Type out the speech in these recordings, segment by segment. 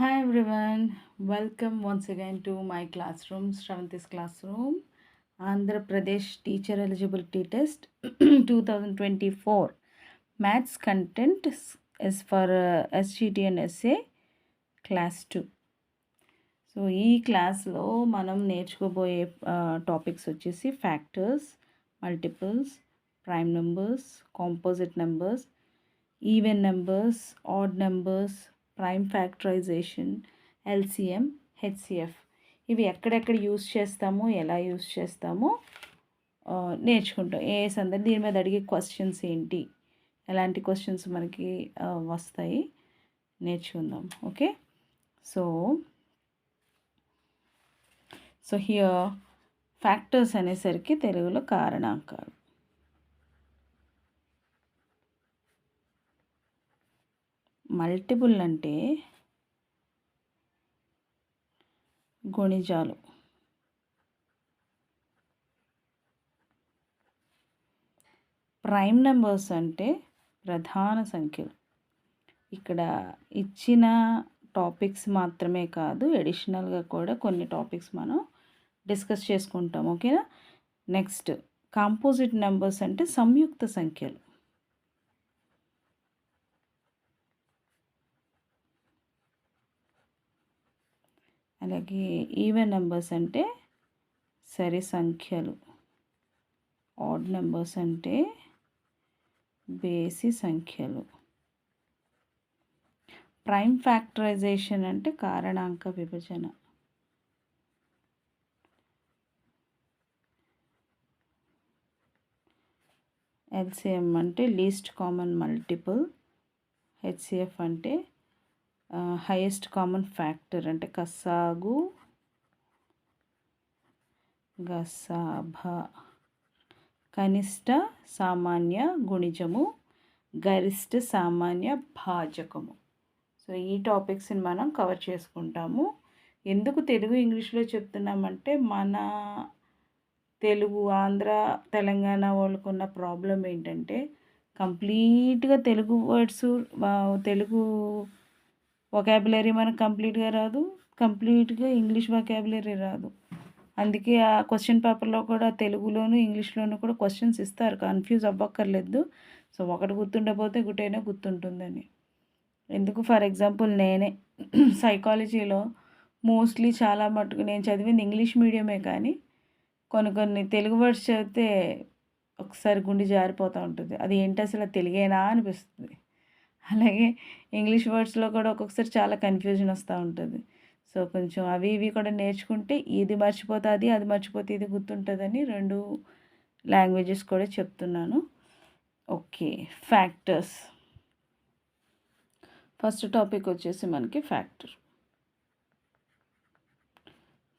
Hi everyone welcome once again to my classroom Sravanthi's classroom Andhra Pradesh teacher eligibility test two thousand twenty four maths contents for SGT and SA class two so ఈ క్లాస్లో మనం నేర్చుకోబోయే topics వచ్చేసి factors multiples prime numbers composite numbers even numbers odd numbers prime factorization LCM HCF ఇవి ఎక్కడెక్కడ use చేస్తాము ఎలా use చేస్తాము నేర్చుకుంటాం. ఏ సందర్భం దీని మీద అడిగే క్వశ్చన్స్ ఏంటి? ఎలాంటి క్వశ్చన్స్ మనకి వస్తాయి నేర్చుకుందాం. Okay? So so here factors అనేసరికి తెలుగులో కారణాంకాలు. మల్టిపుల్ అంటే గుణిజాలు. ప్రైమ్ నెంబర్స్ అంటే ప్రధాన సంఖ్యలు. ఇక్కడ ఇచ్చిన టాపిక్స్ మాత్రమే కాదు ఎడిషనల్గా కూడా కొన్ని టాపిక్స్ మనం డిస్కస్ చేసుకుంటాం. ఓకేనా? నెక్స్ట్ కాంపోజిట్ నెంబర్స్ అంటే సంయుక్త సంఖ్యలు. అలాగే ఈవెన్ నెంబర్స్ అంటే సరి సంఖ్యలు. ఆడ్ నెంబర్స్ అంటే బేసి సంఖ్యలు. ప్రైమ్ ఫ్యాక్టరైజేషన్ అంటే కారణాంక విభజన. ఎల్సిఎం అంటే లీస్ట్ కామన్ మల్టిపుల్ హెచ్సిఎఫ్ అంటే హైయెస్ట్ కామన్ ఫ్యాక్టర్ అంటే కసాగు గసాభ కనిష్ట సామాన్య గుణిజము గరిష్ట సామాన్య భాజకము. సో ఈ టాపిక్స్ని మనం కవర్ చేసుకుంటాము. ఎందుకు తెలుగు ఇంగ్లీష్లో చెప్తున్నామంటే మన తెలుగు ఆంధ్ర తెలంగాణ వాళ్ళకున్న ప్రాబ్లం ఏంటంటే కంప్లీట్గా తెలుగు వర్డ్స్ తెలుగు వొకాబులరీ మనకు కంప్లీట్గా రాదు. కంప్లీట్గా ఇంగ్లీష్ వొకాబులరీ రాదు. అందుకే ఆ క్వశ్చన్ పేపర్లో కూడా తెలుగులోను ఇంగ్లీష్లోను కూడా క్వశ్చన్స్ ఇస్తారు. కన్ఫ్యూజ్ అవ్వక్కర్లేదు. సో ఒకటి గుర్తుండకపోతే గుటైనా గుర్తుంటుందని. ఎందుకు? ఫర్ ఎగ్జాంపుల్ నేనే సైకాలజీలో మోస్ట్లీ చాలా మటుకు నేను చదివింది ఇంగ్లీష్ మీడియమే కానీ కొన్ని కొన్ని తెలుగు వర్డ్స్ చదివితే ఒకసారి గుండె జారిపోతూ ఉంటుంది. అది ఏంటి? అసలు తెలుగేనా అనిపిస్తుంది. అలాగే ఇంగ్లీష్ వర్డ్స్లో కూడా ఒక్కొక్కసారి చాలా కన్ఫ్యూజన్ వస్తూ ఉంటుంది. సో కొంచెం అవి ఇవి కూడా నేర్చుకుంటే ఇది మర్చిపోతే అది అది మర్చిపోతే ఇది గుర్తుంటుందని రెండు లాంగ్వేజెస్ కూడా చెప్తున్నాను. Okay factors. ఫస్ట్ టాపిక్ వచ్చేసి మనకి ఫ్యాక్టర్.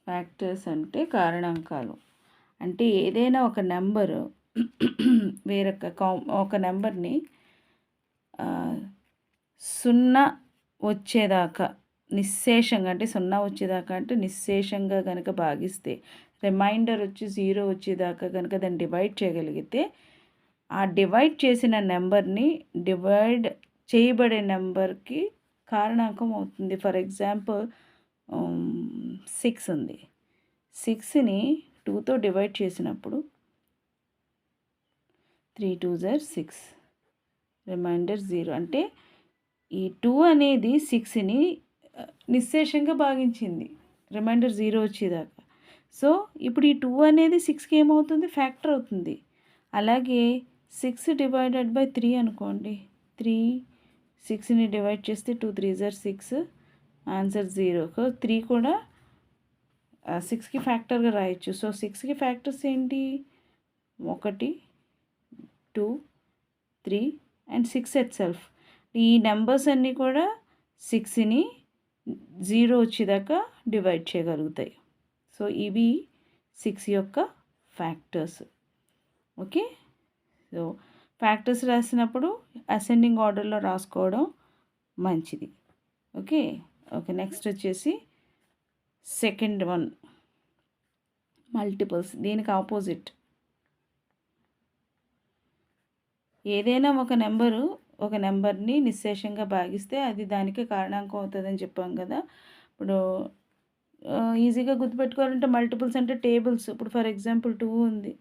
ఫ్యాక్టర్స్ అంటే కారణాంకాలు. అంటే ఏదైనా ఒక నెంబరు వేరొక కా ఒక నెంబర్ని సున్నా వచ్చేదాకా నిశ్శేషంగా అంటే సున్నా వచ్చేదాకా అంటే నిశ్శేషంగా కనుక భాగిస్తే రిమైండర్ వచ్చి జీరో వచ్చేదాకా కనుక దాన్ని డివైడ్ చేయగలిగితే ఆ డివైడ్ చేసిన నెంబర్ని డివైడ్ చేయబడే నెంబర్కి కారణాంకం అవుతుంది. ఫర్ ఎగ్జాంపుల్ సిక్స్ ఉంది. సిక్స్ని టూతో డివైడ్ చేసినప్పుడు త్రీ టూ జర్ సిక్స్. Remainder zero. అంటే ఈ టూ అనేది సిక్స్ని నిశ్శేషంగా భాగించింది. రిమైండర్ జీరో వచ్చేదాకా. సో ఇప్పుడు ఈ టూ అనేది సిక్స్కి ఏమవుతుంది? ఫ్యాక్టర్ అవుతుంది. అలాగే సిక్స్ డివైడెడ్ బై త్రీ అనుకోండి. త్రీ సిక్స్ని డివైడ్ చేస్తే టూ త్రీ జర్ సిక్స్ ఆన్సర్ జీరో. త్రీ కూడా సిక్స్కి ఫ్యాక్టర్గా రాయొచ్చు. సో సిక్స్కి ఫ్యాక్టర్స్ ఏంటి? ఒకటి two three and six itself ఈ నెంబర్స్ అన్నీ కూడా సిక్స్ని జీరో వచ్చేదాకా డివైడ్ చేయగలుగుతాయి. సో ఇవి సిక్స్ యొక్క ఫ్యాక్టర్స్. ఓకే? సో ఫ్యాక్టర్స్ రాసినప్పుడు అసెండింగ్ ఆర్డర్లో రాసుకోవడం మంచిది. ఓకే? ఓకే నెక్స్ట్ వచ్చేసి సెకండ్ వన్. మల్టిపుల్స్. దీనికి ఆపోజిట్. ఏదైనా ఒక నెంబరు ఒక నెంబర్ని నిశ్శేషంగా భాగిస్తే అది దానికి కారణాంకం అవుతుందని చెప్పాం కదా. ఇప్పుడు ఈజీగా గుర్తుపెట్టుకోవాలంటే మల్టిపుల్స్ అంటే టేబుల్స్. ఇప్పుడు ఫర్ ఎగ్జాంపుల్ టూ ఉంది.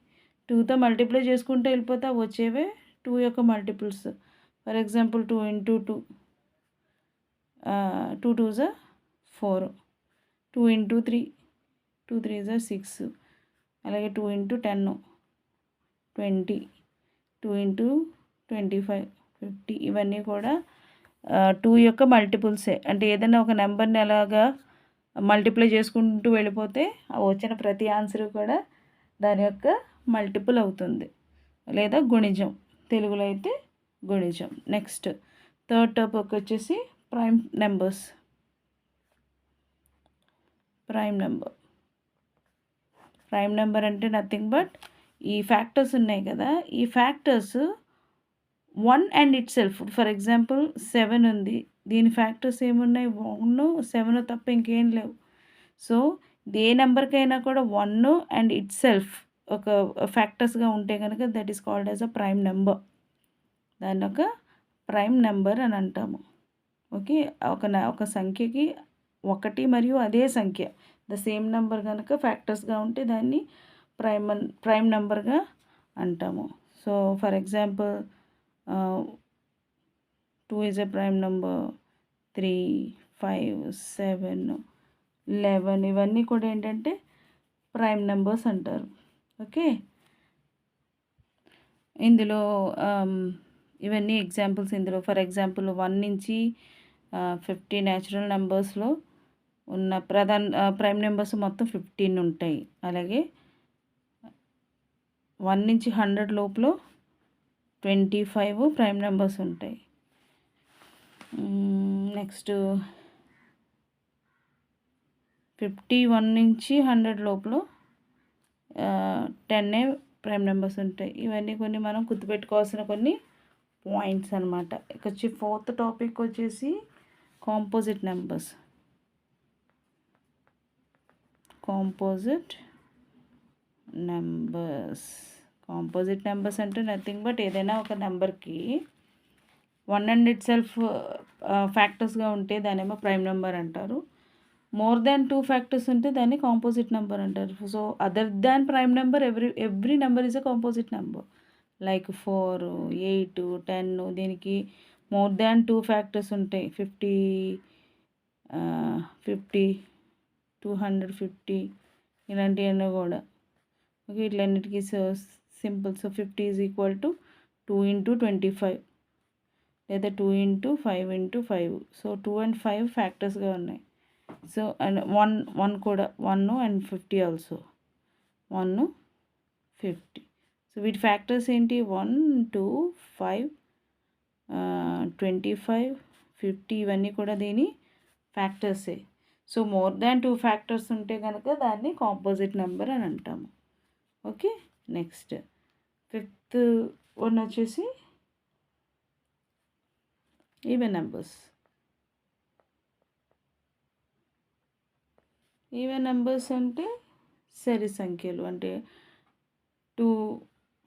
టూతో మల్టిప్లై చేసుకుంటే వెళ్ళిపోతే వచ్చేవే టూ యొక్క multiples. For example two into two two two జా four. Two into three two three జా సిక్స్. అలాగే two into ten twenty. Two into twenty five fifty ఇవన్నీ కూడా టూ యొక్క మల్టిపుల్సే అంటే ఏదైనా ఒక నెంబర్ని అలాగా మల్టిప్లై చేసుకుంటూ వెళ్ళిపోతే వచ్చిన ప్రతి ఆన్సర్ కూడా దాని యొక్క మల్టిపుల్ అవుతుంది. లేదా గుణిజం. తెలుగులో అయితే గుణిజం. నెక్స్ట్ థర్డ్ టాపిక్ వచ్చేసి prime numbers prime number prime number అంటే నథింగ్ బట్ ఈ ఫ్యాక్టర్స్ ఉన్నాయి కదా ఈ factors one and itself for example seven ఉంది. దీని ఫ్యాక్టర్స్ ఏమున్నాయి? వన్ సెవెన్ తప్ప ఇంకేం లేవు. సో ఏ నెంబర్కైనా కూడా వన్ అండ్ ఇట్ సెల్ఫ్ ఒక ఫ్యాక్టర్స్గా ఉంటే కనుక that is called as a prime number దాన్ని ఒక ప్రైమ్ నెంబర్ అని అంటాము. ఓకే? ఒక ఒక సంఖ్యకి ఒకటి మరియు అదే సంఖ్య. ద సేమ్ నెంబర్ కనుక ఫ్యాక్టర్స్గా ఉంటే దాన్ని ప్రైమ్ ప్రైమ్ నెంబర్గా అంటాము. So for example two is a prime number three five seven eleven ఇవన్నీ కూడా ఏంటంటే ప్రైమ్ నెంబర్స్ అంటారు. ఓకే? ఇందులో ఇవన్నీ ఎగ్జాంపుల్స్ ఇందులో. ఫర్ ఎగ్జాంపుల్ వన్ నుంచి ఫిఫ్టీ న్యాచురల్ నెంబర్స్లో ఉన్న ప్రధాన ప్రైమ్ నెంబర్స్ మొత్తం ఫిఫ్టీన్ ఉంటాయి. అలాగే వన్ నుంచి హండ్రెడ్ లోపల ట్వంటీ ఫైవ్ ప్రైమ్ నెంబర్స్ ఉంటాయి. నెక్స్ట్ ఫిఫ్టీ వన్ నుంచి హండ్రెడ్ లోపల టెన్నే ప్రైమ్ నెంబర్స్ ఉంటాయి. ఇవన్నీ కొన్ని మనం గుర్తుపెట్టుకోవాల్సిన కొన్ని పాయింట్స్ అనమాట ఇక వచ్చి ఫోర్త్ టాపిక్ వచ్చేసి composite numbers. Composite numbers. Composite numbers అంటే నథింగ్ బట్ ఏదైనా ఒక నెంబర్కి వన్ అండ్ ఇట్ సెల్ఫ్ ఫ్యాక్టర్స్గా ఉంటే దానేమో ప్రైమ్ నెంబర్ అంటారు. మోర్ దాన్ టూ ఫ్యాక్టర్స్ ఉంటే దాన్ని కాంపోజిట్ నెంబర్ అంటారు. So other than prime number every every number is a composite number. Like four eight ten దీనికి మోర్ దాన్ టూ ఫ్యాక్టర్స్ ఉంటాయి. Fifty fifty two hundred fifty ఇలాంటివన్నీ కూడా. Okay ఇట్లన్నిటికీ so simple. So fifty is equal to two into twenty five. లేదా two into five into five. So two and five ఫ్యాక్టర్స్గా ఉన్నాయి. So and one one కూడా one and fifty also. One fifty. So వీటి factors ఏంటి? One two five twenty five fifty ఇవన్నీ కూడా దీని ఫ్యాక్టర్సే. So more than two factors ఉంటే కనుక దాన్ని కాంపోజిట్ నెంబర్ అని అంటాము. Okay next. ఫిఫ్త్ వన్ వచ్చేసి ఈవెన్ నెంబర్స్. ఈవెన్ నెంబర్స్ అంటే సరి సంఖ్యలు అంటే టూ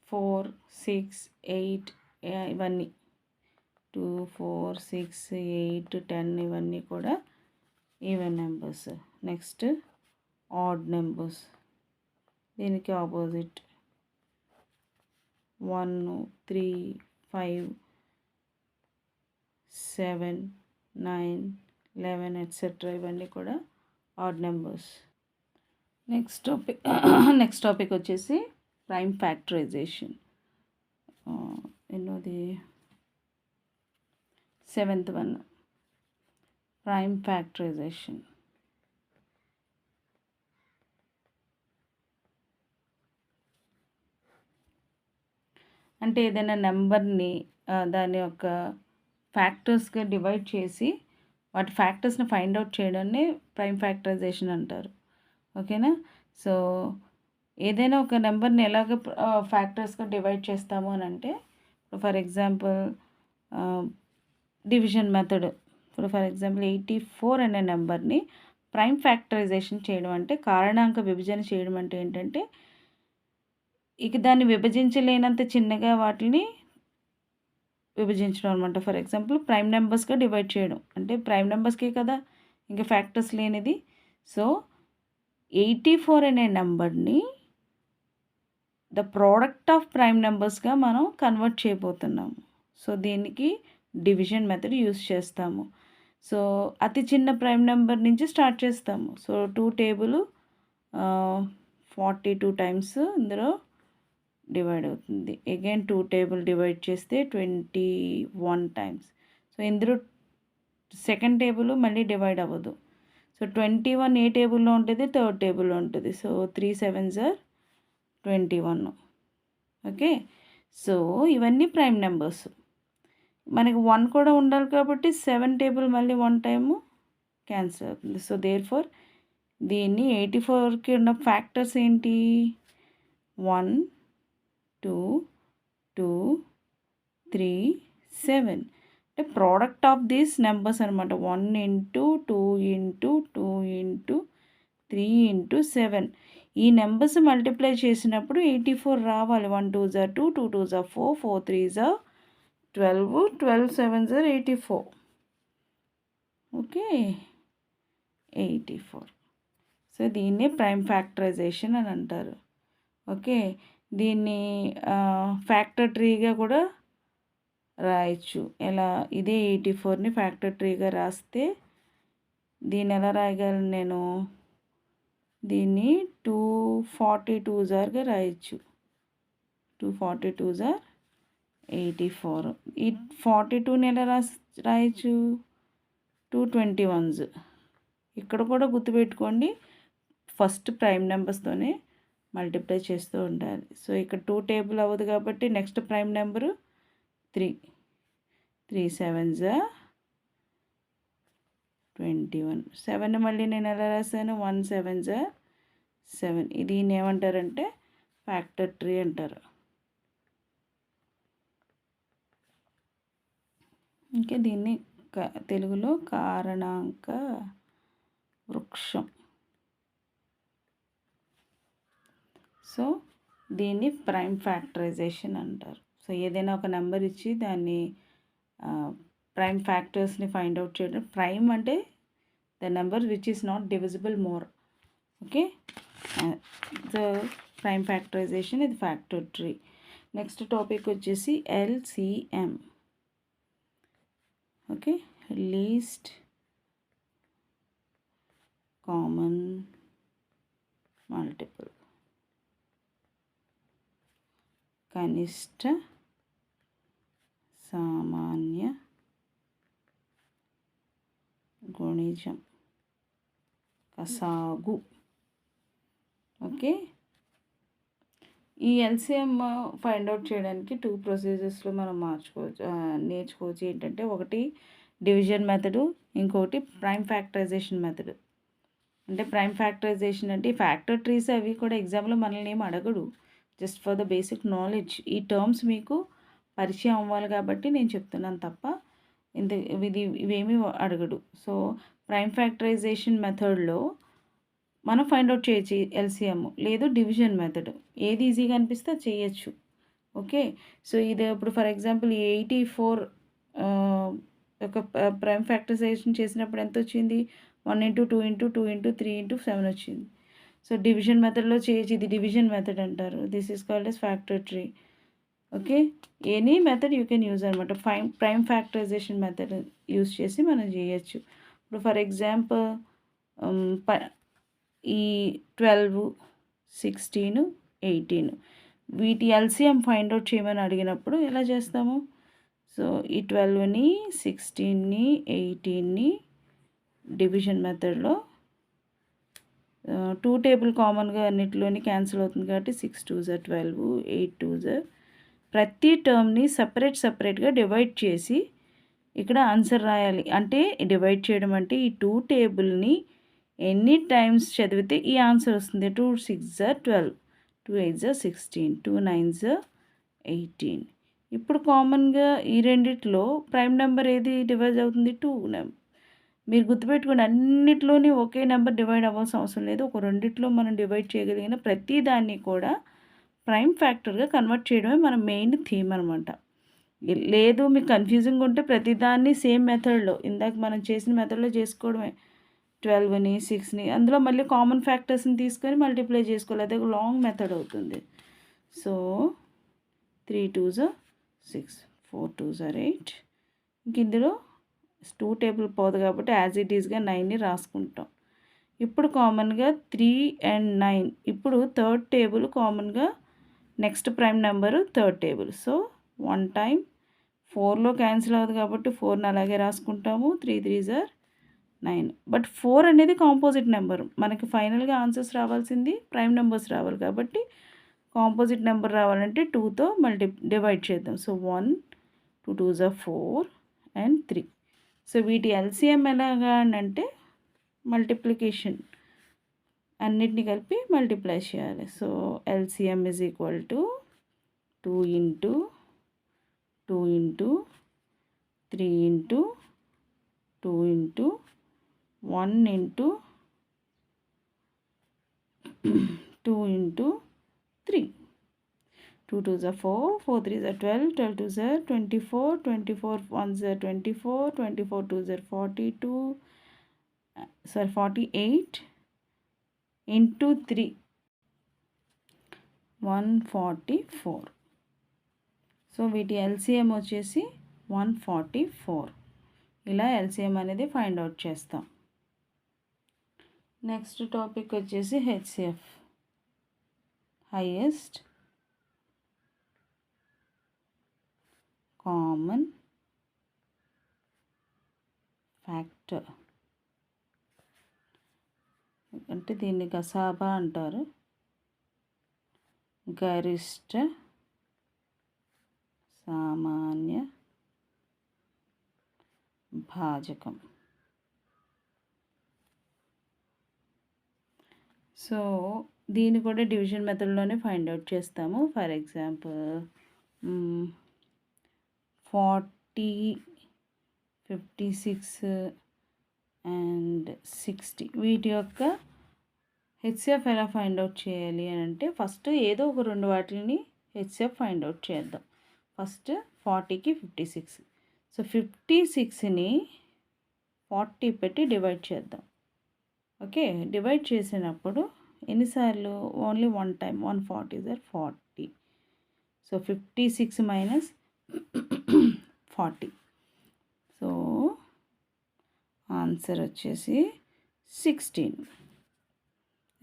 ఫోర్ సిక్స్ ఎయిట్ ఇవన్నీ. Two four six eight ten ఇవన్నీ కూడా even numbers. Next odd numbers. దీనికి opposite. One three five seven nine eleven etcetera ఇవన్నీ కూడా odd numbers next topic next topic వచ్చేసి ప్రైమ్ ఫ్యాక్టరైజేషన్ ఎన్నోది? సెవెంత్ వన్ ప్రైమ్ ఫ్యాక్టరైజేషన్ అంటే ఏదైనా నెంబర్ని దాని యొక్క ఫ్యాక్టర్స్గా డివైడ్ చేసి వాటి ఫ్యాక్టర్స్ని ఫైండ్ అవుట్ చేయడాన్ని ప్రైమ్ ఫ్యాక్టరైజేషన్ అంటారు. ఓకేనా? సో ఏదైనా ఒక నెంబర్ని ఎలాగ ఫ్యాక్టర్స్గా డివైడ్ చేస్తాము అని అంటే ఫర్ ఎగ్జాంపుల్ డివిజన్ మెథడ్. ఇప్పుడు ఫర్ ఎగ్జాంపుల్ ఎయిటీ ఫోర్ అనే నెంబర్ని ప్రైమ్ ఫ్యాక్టరైజేషన్ చేయడం అంటే కారణాంక విభజన చేయడం అంటే ఏంటంటే ఇక దాన్ని విభజించలేనంత చిన్నగా వాటిని విభజించడం అనమాట ఫర్ ఎగ్జాంపుల్ ప్రైమ్ నెంబర్స్గా డివైడ్ చేయడం. అంటే ప్రైమ్ నెంబర్స్కే కదా ఇంకా ఫ్యాక్టర్స్ లేనిది. సో ఎయిటీ ఫోర్ అనే నెంబర్ని ద ప్రోడక్ట్ ఆఫ్ ప్రైమ్ నెంబర్స్గా మనం కన్వర్ట్ చేయబోతున్నాము సో దీనికి డివిజన్ మెథడ్ యూస్ చేస్తాము. సో అతి చిన్న ప్రైమ్ నెంబర్ నుంచి స్టార్ట్ చేస్తాము. So two table forty two times ఇందులో డివైడ్ అవుతుంది. అగైన్ టూ టేబుల్ డివైడ్ చేస్తే ట్వంటీ వన్ టైమ్స్ సో ఇందులో సెకండ్ టేబుల్ మళ్ళీ డివైడ్ అవ్వదు. సో ట్వంటీ వన్ ఏ టేబుల్లో ఉంటుంది థర్డ్ టేబుల్లో ఉంటుంది. సో త్రీ సెవెన్ సార్ ట్వంటీ వన్ ఓకే సో ఇవన్నీ ప్రైమ్ నెంబర్స్ మనకి వన్ కూడా ఉండాలి కాబట్టి సెవెన్ టేబుల్ మళ్ళీ వన్ టైము క్యాన్సిల్ అవుతుంది. సో దేర్ ఫోర్ దీన్ని ఎయిటీ ఫోర్కి ఉన్న ఫ్యాక్టర్స్ ఏంటి? One two two three seven. అంటే ప్రోడక్ట్ ఆఫ్ దీస్ నెంబర్స్ అనమాట one into two into two into three into seven. ఈ నెంబర్స్ మల్టిప్లై చేసినప్పుడు ఎయిటీ ఫోర్ రావాలి. వన్ టూ జా టూ టూ టూ జా ఫోర్ ఫోర్ త్రీ జా twelve twelve seven జర్ eighty four. Okay? Eighty four. So దీన్నే prime factorization అని అంటారు. Okay? దీన్ని ఫ్యాక్టర్ ట్రీగా కూడా రాయొచ్చు. ఎలా ఇదే ఎయిటీ ఫోర్ని ఫ్యాక్టర్ ట్రీగా రాస్తే దీన్ని ఎలా రాయగలను నేను? దీన్ని టూ ఫార్టీ టూ జార్గా రాయొచ్చు. టూ ఫార్టీ టూ జార్ ఎయిటీ ఫోర్. ఈ ఫార్టీ టూని ఎలా రాసి రాయొచ్చు? Two twenty ones. ఇక్కడ కూడా గుర్తుపెట్టుకోండి ఫస్ట్ ప్రైమ్ నెంబర్స్తోనే మల్టిప్లై చేస్తూ ఉండాలి. సో ఇక్కడ టూ టేబుల్ అవ్వదు కాబట్టి next prime number three three సెవెన్జా twenty one seven మళ్ళీ నేను ఎలా రాశాను? వన్ సెవెన్జా సెవెన్ ఇది ఏమంటారంటే ఫ్యాక్టర్ ట్రీ అంటారు. ఇంకా దీన్ని తెలుగులో కారణాంక వృక్షం. సో దీన్ని ప్రైమ్ ఫ్యాక్టరైజేషన్ అంటారు. సో ఏదైనా ఒక నెంబర్ ఇచ్చి దాన్ని ప్రైమ్ ఫ్యాక్టర్స్ని ఫైండ్ అవుట్ చేయడం. ప్రైమ్ అంటే the number which is not divisible more. Okay? The prime factorization ఇది ఫ్యాక్టర్ ట్రీ నెక్స్ట్ టాపిక్ వచ్చేసి LCM. Okay? Least common multiple. కనిష్ట సామాన్య గుణిజం. కసాగు. ఓకే? ఈ ఎల్సిఎం ఫైండ్ అవుట్ చేయడానికి టూ ప్రొసీజర్స్లో మనం మార్చుకోవచ్చు నేర్చుకోవచ్చు ఏంటంటే ఒకటి డివిజన్ మెథడు ఇంకొకటి ప్రైమ్ ఫ్యాక్టరైజేషన్ మెథడ్. అంటే ప్రైమ్ ఫ్యాక్టరైజేషన్ అంటే ఫ్యాక్టర్ ట్రీస్ అవి కూడా ఎగ్జామ్లో మనల్ని ఏం అడగడు. Just for the basic knowledge. ఈ టర్మ్స్ మీకు పరిచయం అవ్వాలి కాబట్టి నేను చెప్తున్నాను తప్ప ఇంత ఇది ఇవేమీ అడగడు. సో ప్రైమ్ ఫ్యాక్టరైజేషన్ మెథడ్లో మనం ఫైండ్ అవుట్ చేయొచ్చు ఎల్సిఎం లేదు డివిజన్ మెథడ్ ఏది ఈజీగా అనిపిస్తే చేయొచ్చు. ఓకే? సో ఇది ఇప్పుడు ఫర్ ఎగ్జాంపుల్ ఎయిటీ ఫోర్ ఒక ప్రైమ్ ఫ్యాక్టరైజేషన్ చేసినప్పుడు ఎంత వచ్చింది? One into two into two into three into seven వచ్చింది. సో డివిజన్ మెథడ్లో చేయొచ్చు ఇది డివిజన్ మెథడ్ అంటారు. This is called as factor tree okay any method you can use అనమాట. Prime prime factorization method use చేసి మనం చేయొచ్చు. ఇప్పుడు ఫర్ ఎగ్జాంపుల్ um, ప ఈ ట్వెల్వ్ సిక్స్టీన్ ఎయిటీన్ వీటి ఎల్సిఎం ఫైండ్ అవుట్ చేయమని అడిగినప్పుడు ఎలా చేస్తాము? సో ఈ ట్వెల్వ్ని సిక్స్టీన్ని ఎయిటీన్ని డివిజన్ మెథడ్లో టూ టేబుల్ కామన్గా అన్నిటిలోని క్యాన్సిల్ అవుతుంది కాబట్టి సిక్స్ టూ జర్ ట్వెల్వ్ ఎయిట్ టూ జర్ ప్రతి టర్మ్ని సపరేట్ సపరేట్గా డివైడ్ చేసి ఇక్కడ ఆన్సర్ రాయాలి. అంటే డివైడ్ చేయడం అంటే ఈ టూ టేబుల్ని ఎన్ని టైమ్స్ చదివితే ఈ ఆన్సర్ వస్తుంది. టూ సిక్స్ జర్ ట్వెల్వ్ టూ ఎయిట్ జర్ సిక్స్టీన్ టూ నైన్ జర్ ఎయిటీన్ ఇప్పుడు కామన్గా ఈ రెండిట్లో ప్రైమ్ నెంబర్ ఏది డివైడ్ అవుతుంది? టూ నెంబర్ మీరు గుర్తుపెట్టుకోండి అన్నిట్లోని ఒకే నెంబర్ డివైడ్ అవ్వాల్సిన అవసరం లేదు. ఒక రెండిట్లో మనం డివైడ్ చేయగలిగిన ప్రతి దాన్ని కూడా ప్రైమ్ ఫ్యాక్టర్గా కన్వర్ట్ చేయడమే మన మెయిన్ థీమ్ అనమాట లేదు మీకు కన్ఫ్యూజింగ్ ఉంటే ప్రతిదాన్ని సేమ్ మెథడ్లో ఇందాక మనం చేసిన మెథడ్లో చేసుకోవడమే. ట్వెల్వ్ని సిక్స్ని అందులో మళ్ళీ కామన్ ఫ్యాక్టర్స్ని తీసుకొని మల్టిప్లై చేసుకోవాలి. అదే లాంగ్ మెథడ్ అవుతుంది. సో త్రీ టూ జా సిక్స్ ఫోర్ టూ జా ఎయిట్. ఇంక ఇందులో టూ టేబుల్ పోదు కాబట్టి యాజ్ ఇట్ ఈస్గా నైన్ని రాసుకుంటాం. ఇప్పుడు కామన్గా త్రీ అండ్ నైన్ ఇప్పుడు థర్డ్ టేబుల్ కామన్గా next prime number third table so one time ఫోర్లో క్యాన్సిల్ అవ్వదు కాబట్టి ఫోర్ని అలాగే రాసుకుంటాము. త్రీ త్రీ జార్ నైన్ బట్ ఫోర్ అనేది కాంపోజిట్ నెంబర్ మనకి ఫైనల్గా ఆన్సర్స్ రావాల్సింది ప్రైమ్ నెంబర్స్ రావాలి కాబట్టి కాంపోజిట్ నెంబర్ రావాలంటే టూతో మళ్ళీ డివైడ్ చేద్దాం. సో వన్ టూ టూ జా ఫోర్ అండ్ త్రీ సో వీటి ఎల్సిఎం ఎలాగా అంటే మల్టిప్లికేషన్ అన్నిటిని కలిపి మల్టిప్లై చేయాలి. So LCM is equal to two into two into three into two into one into two into three two two జా four four three జా twelve twelve two జర్ twenty four twenty four one జర్ twenty four twenty four two జర్ forty two sorry forty eight into three one forty four so వీటి LCM వచ్చేసి one forty four ఇలా LCM అనేది find out చేస్తాం. Next topic వచ్చేసి HCF highest common factor అంటే దీన్ని గసాబా అంటారు. గరిష్ట సామాన్య భాజకం. సో దీన్ని కూడా డివిజన్ మెథడ్లోనే ఫైండ్ అవుట్ చేస్తాము. For example forty fifty six and sixty. వీటి యొక్క హెచ్సిఎఫ్ ఎలా ఫైండ్ అవుట్ చేయాలి అని అంటే ఫస్ట్ ఏదో ఒక రెండు వాటిని హెచ్సిఎఫ్ ఫైండ్ అవుట్ చేద్దాం. ఫస్ట్ ఫార్టీకి ఫిఫ్టీ సిక్స్. సో ఫిఫ్టీ సిక్స్ని ఫార్టీ పెట్టి డివైడ్ చేద్దాం. ఓకే? డివైడ్ చేసినప్పుడు ఎన్నిసార్లు? Only one time one forty sir forty. So fifty six minus forty. So answer వచ్చేసి సిక్స్టీన్.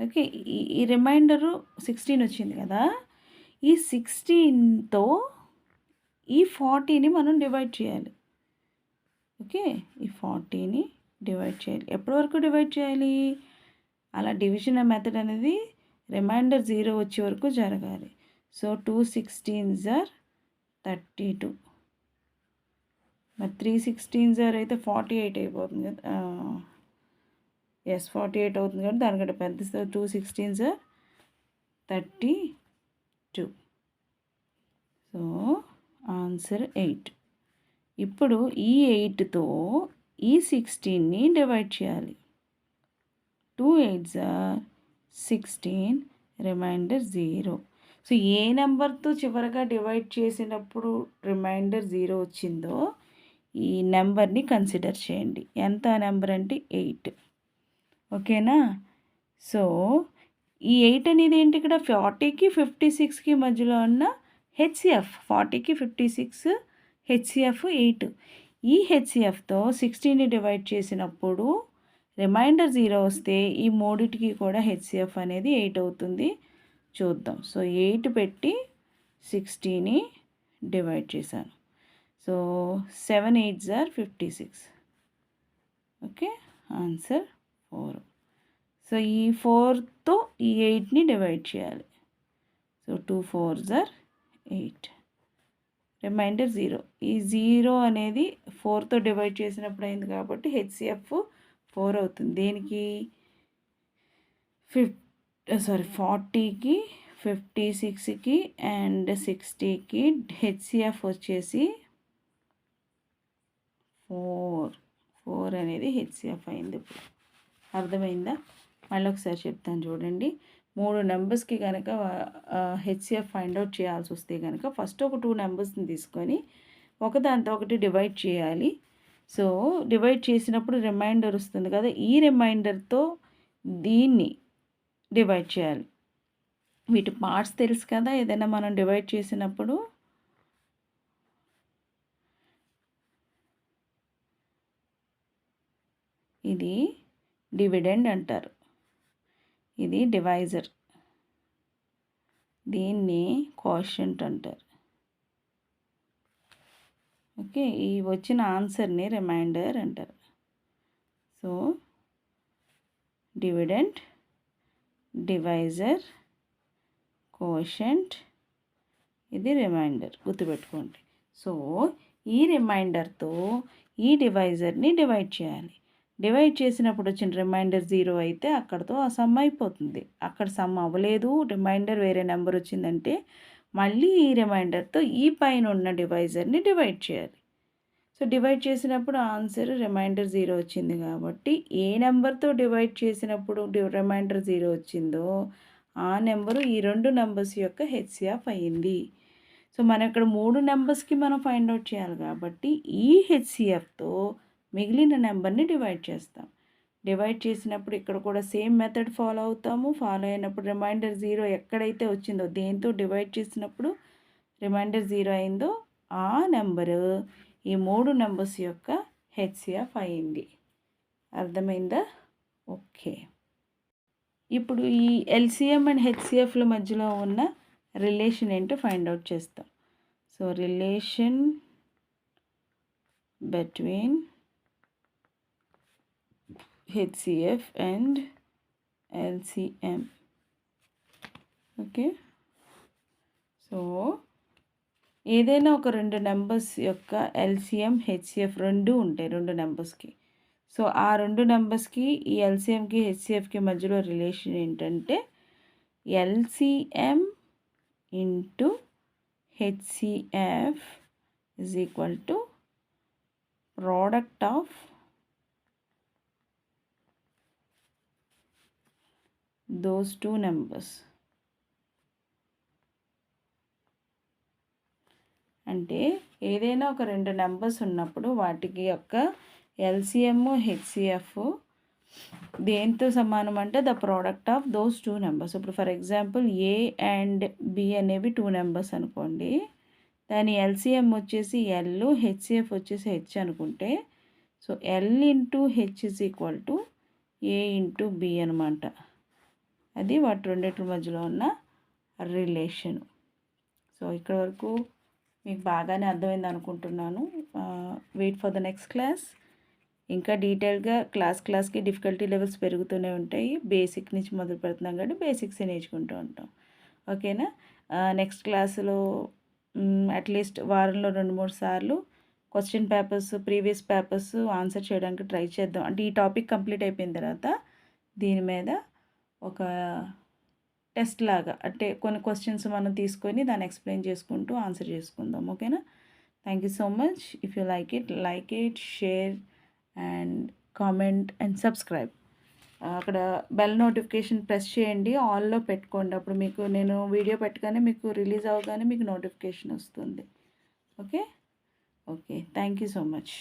ఓకే ఈ రిమైండరు సిక్స్టీన్ వచ్చింది కదా? ఈ సిక్స్టీన్తో ఈ ఫార్టీని మనం డివైడ్ చేయాలి. ఓకే ఈ ఫార్టీని డివైడ్ చేయాలి. ఎప్పటి వరకు డివైడ్ చేయాలి? అలా డివిజన్ మెథడ్ అనేది రిమైండర్ జీరో వచ్చే వరకు జరగాలి. So two sixteen are thirty two. మరి త్రీ సిక్స్టీన్ జార్ అయితే ఫార్టీ ఎయిట్ అయిపోతుంది కదా. ఎస్ ఫార్టీ ఎయిట్ అవుతుంది కాబట్టి దానికంటే పెద్ద two sixteen jar thirty two so answer eight ఇప్పుడు ఈ ఎయిట్తో ఈ సిక్స్టీన్ని డివైడ్ చేయాలి. Two eights are sixteen remainder zero so ఏ నెంబర్తో చివరగా డివైడ్ చేసినప్పుడు రిమైండర్ జీరో వచ్చిందో ఈ నెంబర్ని కన్సిడర్ చేయండి. ఎంత నెంబర్ అంటే ఎయిట్. ఓకేనా? సో ఈ ఎయిట్ అనేది ఏంటి ఇక్కడ? ఫార్టీకి ఫిఫ్టీ సిక్స్కి మధ్యలో ఉన్న హెచ్సిఎఫ్. ఫార్టీకి ఫిఫ్టీ సిక్స్ హెచ్సిఎఫ్ ఎయిట్. ఈ హెచ్సిఎఫ్తో సిక్స్టీని డివైడ్ చేసినప్పుడు రిమైండర్ జీరో వస్తే ఈ మూడిటికి కూడా హెచ్సిఎఫ్ అనేది ఎయిట్ అవుతుంది. చూద్దాం. సో ఎయిట్ పెట్టి సిక్స్టీని డివైడ్ చేశాను. So seven eight jar fifty six okay answer four so ఈ ఫోర్తో ఈ ఎయిట్ని డివైడ్ చేయాలి. సో టూ ఫోర్ జార్ ఎయిట్ రిమైండర్ జీరో ఈ జీరో అనేది ఫోర్తో డివైడ్ చేసినప్పుడు అయింది కాబట్టి హెచ్సిఎఫ్ ఫోర్ అవుతుంది. దేనికి? ఫిఫ్ సారీ ఫార్టీకి ఫిఫ్టీ సిక్స్కి అండ్ సిక్స్టీకి హెచ్సిఎఫ్ వచ్చేసి ఫోర్ ఫోర్ అనేది హెచ్సిఎఫ్ అయింది ఇప్పుడు. అర్థమైందా? మళ్ళీ ఒకసారి చెప్తాను చూడండి. మూడు నెంబర్స్కి కనుక హెచ్సిఎఫ్ ఫైండ్ అవుట్ చేయాల్సి వస్తే కనుక ఫస్ట్ ఒక టూ నెంబర్స్ని తీసుకొని ఒకదాంతో ఒకటి డివైడ్ చేయాలి. సో డివైడ్ చేసినప్పుడు రిమైండర్ వస్తుంది కదా ఈ రిమైండర్తో దీన్ని డివైడ్ చేయాలి. వీటి పార్ట్స్ తెలుసు కదా ఏదైనా మనం డివైడ్ చేసినప్పుడు ఇది డివిడెండ్ అంటారు. ఇది డివైజర్. దీన్ని కోషంట్ అంటారు. ఓకే ఈ వచ్చిన ఆన్సర్ని రిమైండర్ అంటారు. సో డివిడెంట్ డివైజర్ కోషంట్ ఇది రిమైండర్. గుర్తుపెట్టుకోండి. సో ఈ రిమైండర్తో ఈ డివైజర్ని డివైడ్ చేయాలి. డివైడ్ చేసినప్పుడు వచ్చిన రిమైండర్ జీరో అయితే అక్కడతో ఆ సమ్ అయిపోతుంది. అక్కడ సమ్ అవ్వలేదు రిమైండర్ వేరే నెంబర్ వచ్చిందంటే మళ్ళీ ఈ రిమైండర్తో ఈ పైన ఉన్న డివైజర్ని డివైడ్ చేయాలి. సో డివైడ్ చేసినప్పుడు ఆన్సర్ రిమైండర్ జీరో వచ్చింది కాబట్టి ఏ నెంబర్తో డివైడ్ చేసినప్పుడు రిమైండర్ జీరో వచ్చిందో ఆ నెంబరు ఈ రెండు నెంబర్స్ యొక్క హెచ్సిఎఫ్ అయ్యింది. సో మనం ఇక్కడ మూడు నెంబర్స్కి మనం ఫైండ్ అవుట్ చేయాలి కాబట్టి ఈ హెచ్సిఎఫ్తో మిగిలిన నెంబర్ని డివైడ్ చేస్తాం. డివైడ్ చేసినప్పుడు ఇక్కడ కూడా సేమ్ మెథడ్ ఫాలో అవుతాము. ఫాలో అయినప్పుడు రిమైండర్ జీరో ఎక్కడైతే వచ్చిందో దేంతో డివైడ్ చేసినప్పుడు రిమైండర్ జీరో అయిందో ఆ నెంబరు. ఈ మూడు నెంబర్స్ యొక్క హెచ్సిఎఫ్ అయింది. అర్థమైందా? ఓకే. ఇప్పుడు ఈ ఎల్సిఎం అండ్ హెచ్సిఎఫ్ల మధ్యలో ఉన్న రిలేషన్ ఏంటో ఫైండ్ అవుట్ చేస్తాం. So relation between HCF and LCM. Okay so ఏదైనా ఒక రెండు నెంబర్స్ యొక్క ఎల్సిఎం హెచ్సిఎఫ్ రెండు ఉంటాయి రెండు నెంబర్స్కి సో ఆ రెండు నెంబర్స్కి ఈ ఎల్సిఎంకి హెచ్సిఎఫ్కి మధ్యలో రిలేషన్ ఏంటంటే LCM into HCF is equal to product of those two numbers. అంటే ఏదైనా ఒక రెండు నెంబర్స్ ఉన్నప్పుడు వాటికి యొక్క ఎల్సిఎం హెచ్సిఎఫ్ దేంతో సమానం అంటే the product of those two numbers ఇప్పుడు for example A and B అనేవి టూ నెంబర్స్ అనుకోండి. దాని ఎల్సిఎం వచ్చేసి ఎల్ హెచ్సిఎఫ్ వచ్చేసి హెచ్ అనుకుంటే so L into H equal to A into B అనమాట అది వాటి రెండింటి మధ్యలో ఉన్న రిలేషన్ సో ఇక్కడ వరకు మీకు బాగానే అర్థమైంది అనుకుంటున్నాను. Wait for the next class ఇంకా డీటెయిల్గా క్లాస్ క్లాస్కి డిఫికల్టీ లెవెల్స్ పెరుగుతూనే ఉంటాయి. బేసిక్ నుంచి మొదలు పెడుతున్నాం కాబట్టి బేసిక్స్ నేర్చుకుంటూ ఉంటాం. ఓకేనా? నెక్స్ట్ క్లాసులో అట్లీస్ట్ వారంలో రెండు మూడు సార్లు question papers previous papers answer చేయడానికి ట్రై చేద్దాం. అంటే ఈ టాపిక్ కంప్లీట్ అయిపోయిన తర్వాత దీని మీద ఒక టెస్ట్ లాగా అంటే కొన్ని క్వశ్చన్స్ మనం తీసుకొని దాన్ని ఎక్స్ప్లెయిన్ చేసుకుంటూ ఆన్సర్ చేసుకుందాం ఓకేనా thank you so much if you like it like it share and comment and subscribe అక్కడ బెల్ నోటిఫికేషన్ ప్రెస్ చేయండి ఆల్లో పెట్టుకోండి. అప్పుడు మీకు నేను వీడియో పెట్టగానే మీకు రిలీజ్ అవగానే మీకు నోటిఫికేషన్ వస్తుంది. Okay okay thank you so much